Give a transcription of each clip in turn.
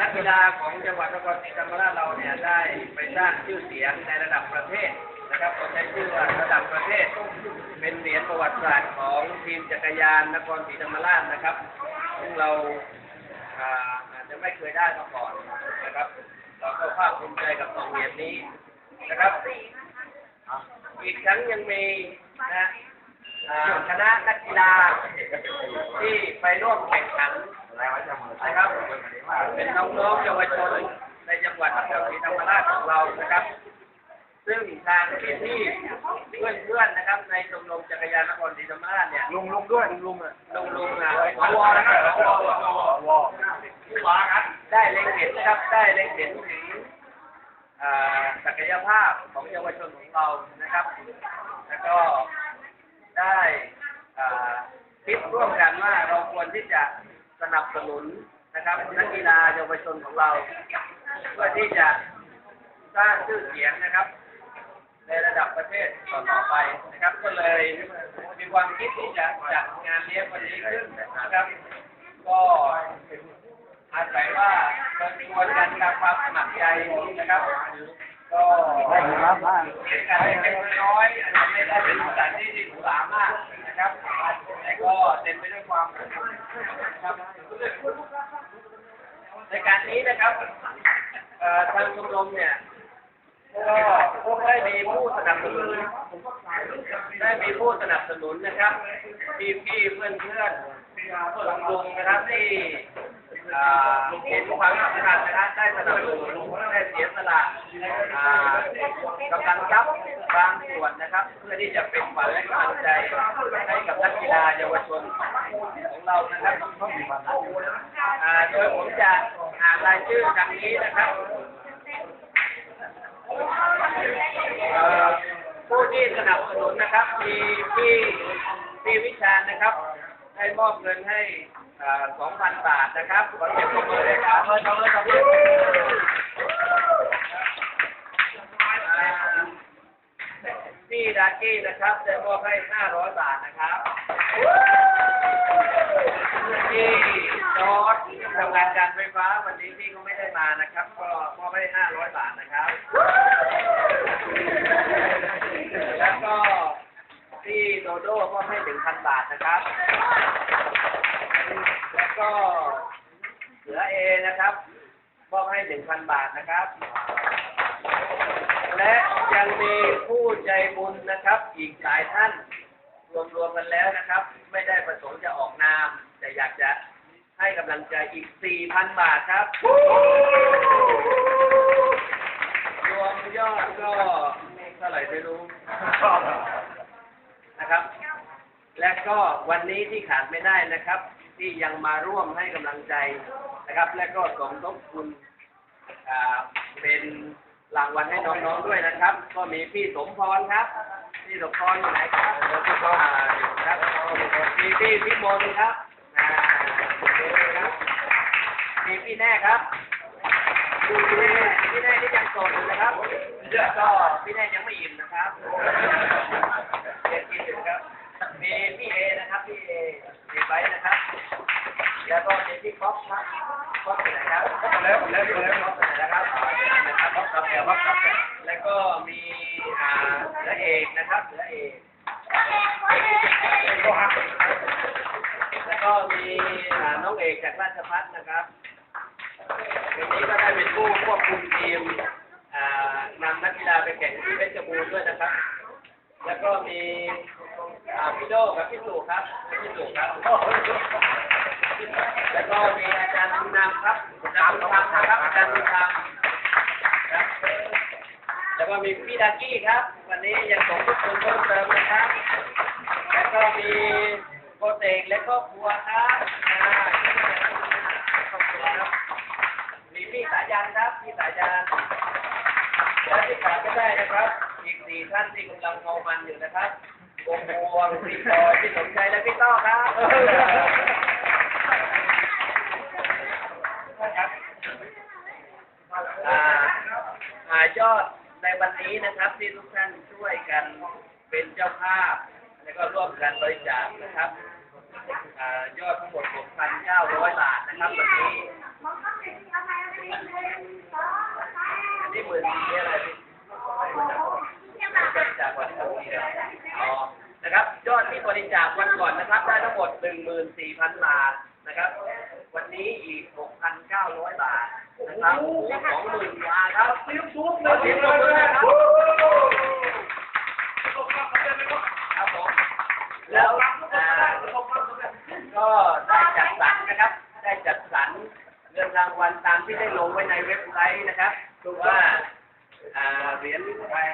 นักกีฬาของจังหวัดนครศรีธรรมราชเราเนี่ยได้ไปสร้างชื่อเสียงในระดับประเทศนะครับเราใช้ชื่อว่าระดับประเทศ เป็นเหรียญประวัติศาสตร์ของทีมจักรยานนครศรีธรรมราชนะครับ ซึ่งเราอาจจะไม่เคยได้มาก่อนนะครับ เราก็ภาคภูมิใจกับสองเหรียญนี้นะครับ อีกทั้งยังมีนะคณะนักกีฬาที่ไปร่วมแข่งขัน นะครับ เป็นน้องๆเยาวชนในจังหวัดนครศรีธรรมราชของเรานะครับ ซึ่งทางพี่ๆเพื่อนๆนะครับ ในชมรมจักรยานนครศรีธรรมราชเนี่ยลุงลุงด้วยลุงลุงอะลุงลุงอะวอนะครับวอวอวอวอครับได้เล็งเห็นนะครับ ได้เล็งเห็นถึงอ่าศักยภาพของเยาวชนของเรานะครับ แล้วก็ได้อ่าคิดร่วมกันว่าเราควรที่จะ สนับสนุนนะครับนักกีฬาเยาวชนของเราเพื่อที่จะสร้างชื่อเสียงนะครับ ในระดับประเทศต่อๆไปนะครับ ก็เลยมีความคิดที่จะจัดงานเลี้ยงวันนี้ขึ้นนะครับ ก็อาศัยว่าเชิญชวนกันตามความสมัครใจนะครับ ก็ได้ครับบ้านเป็นการเล็กๆน้อยๆอาจจะไม่ได้เป็นสถานที่ที่หรูหรามาก นะครับแต่ก็เต็มไปด้วยความนะครับในการนี้นะครับทางชมรมเนี่ยก็ได้มีผู้สนับสนุน ได้มีผู้สนับสนุนนะครับพี่พี่เพื่อนเพื่อนลุงลุงนะครับที่เห็นความสำคัญนะครับได้สนับสนุนได้เสียสละอ่ากำลังทรัพย์ บางส่วนนะครับ เพื่อที่จะเป็นขวัญและกำลังใจให้กับนักกีฬาเยาวชนของเรานะครับอ่าโดยผมจะอ่านรายชื่อดังนี้นะครับผู้ที่สนับสนุนนะครับมีพี่พี่วิชานะครับ ให้มอบเงินให้สองพันบาทนะครับขอเสียงปรบมือเลยครับเลยเลยเลยพี่ ดากี้นะครับได้มอบให้ห้าร้อยบาทนะครับพี่จอร์ดทำงานการไฟฟ้าวันนี้พี่ก็ไม่ได้มานะครับ ก็มอบให้ห้าร้อยบาทนะครับ แล้วก็พี่โดโด้ก็ให้หนึ่งพันบาทนะครับ แล้วก็เหลือเอนะครับมอบให้หนึ่งพันบาทนะครับ ยังมีผู้ใจบุญนะครับ อีกหลายท่าน รวมๆกันแล้วนะครับ ไม่ได้ประสงค์จะออกนาม แต่อยากจะให้กำลังใจอีกสี่พันบาทครับ รวมยอดก็เท่าไหร่ไม่รู้ นะครับ และก็วันนี้ที่ขาดไม่ได้นะครับ ที่ยังมาร่วมให้กำลังใจนะครับ และก็สมทบทุนอ่าเป็น รางวัลให้น้องๆด้วยนะครับ ก็มีพี่สมพรครับ พี่สมพรอยู่ไหนครับอ่าอยู่ครับมีพี่พิมลครับอ่าครับมีพี่แน่ครับพี่แน่พี่แน่ที่ยังโสดอยู่นะครับแล้วก็พี่แน่ยังไม่อิ่มนะครับเด็กกินอยู่ครับ มีพี่เอนะครับ พี่เอพี่ไบร์ทนะครับ แล้วก็มีพี่ป๊อปครับป๊อปอยู่ไหนครับป๊อปแล้วแล้วแล้วป๊อปอยู่ไหนนะครับนะครับป๊อปครับแล้วป๊อปครับแล้วก็มีอ่าเหลื อเอกนะครับเหลือเอกแล้วก็มีน้องเอกจากราชพัฒนะครับวันนี้ก็ได้เป็นผู้ควบคุมทีมนำนักกีฬาไปแข่งที่เพชรบูรณ์ด้วยนะครับ แล้วก็มีพี่โดกับพี่สุครับพี่สุครับ แล้วก็มีอาจารย์บุญนำครับอาจารย์บุญธรรมครับอาจารย์บุญธรรมครับ แล้วก็มีพี่ดากี้ครับ วันนี้ยังส่งทุกคนเพิ่มเติมนะครับแล้วก็มีโปรเตกและครอบครัวครับขอบคุณครับมีพี่สายันครับพี่สายันและที่ขาดไม่ได้นะครับ อีกสี่ท่านที่กำลังงามันอยู่นะครับวงพวงพี่บอยพี่สมชัยและพี่ต้อครับอ่าอ่ายอด ในวันนี้นะครับที่ทุกท่านช่วยกันเป็นเจ้าภาพ แล้วก็ร่วมกันบริจาคนะครับยอดทั้งหมด 6,900 บาทนะครับวันนี้อื่นมีอะไรบริจาควันนี้อ๋อนะครับยอดที่บริจาควันก่อนนะครับ ได้ทั้งหมด 14,000 บาทนะครับ วันนี้อีก 6,900 บาท นะครับสองหมื่นบาครับเตรียมชุบเลยเตรียมชุบเลยครับครับผมแล้วก็ได้จัดสรรนะครับ ได้จัดสรรเงินรางวัลตามที่ได้ลงไว้ในเว็บไซต์นะครับว่าเหรียญ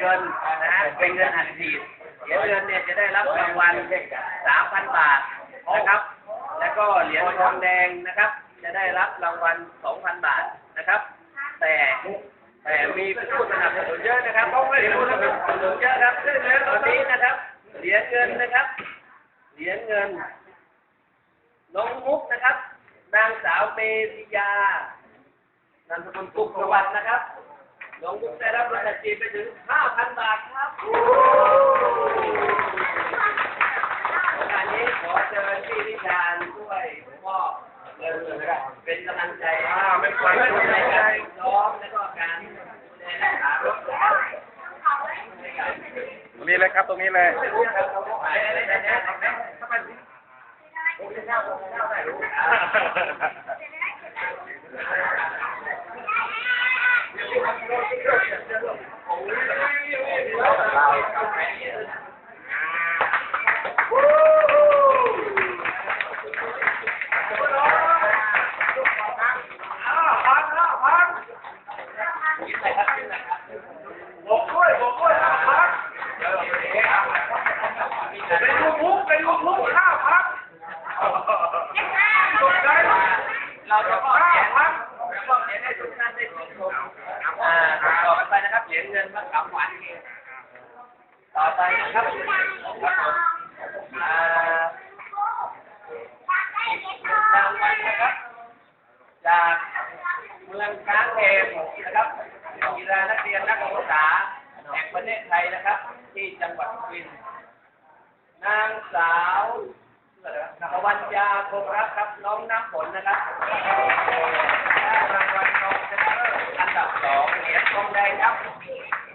เงินนะฮะเป็นเงินอัดฉีดเหรียญเงินเนี่ยจะได้รับรางวัล3,000บาทนะครับ แล้วก็เหรียญทองแดงนะครับ จะได้รับรางวัล2,000บาท นะครับ แต่แต่มีผู้สนับสนุนเยอะนะครับมีผู้สนับสนุนเยอะครับวันนี้นะครับเหรียญเงินนะครับเหรียญเงินน้องมุกนะครับ นางสาวเมธิยานามสกุลกุกสวัสดิ์นะครับน้องมุกได้รับรางวัลจีนไปถึง 5,000 บาทครับโอกาสนี้ขอเชิญพี่วิชาญช่วยมอบเงิน เป็นกำลังใจอ่าเป็นขวันกำลังใจการซ้อมแล้วก็การดูแลรักษารถนะครับตรงนี้เลยครับตรงนี้เลยบอกด้วยบอกด้วยห้าพันในยูทูบในยูทูบห้าพันสนใจ เราจะมอบเหรียญครับมอบเหรียญให้ทุกท่านได้ชมอ่าต่อไปนะครับเหรียญเงินพระขำหวานต่อ ไปนะครับอ่ารางวัลนะครับ จากเมืองช้างเอมนะครับกีฬานักเรียนนักศึกษาแห่งประเทศไทยนะครับ ที่จังหวัดสุรินทร์นางสาวตะวันยาคงรักครับ น้องน้ำฝนนะครับได้รางวัลรองชนะเลิศอันดับสองเหรียญทองแดงครับ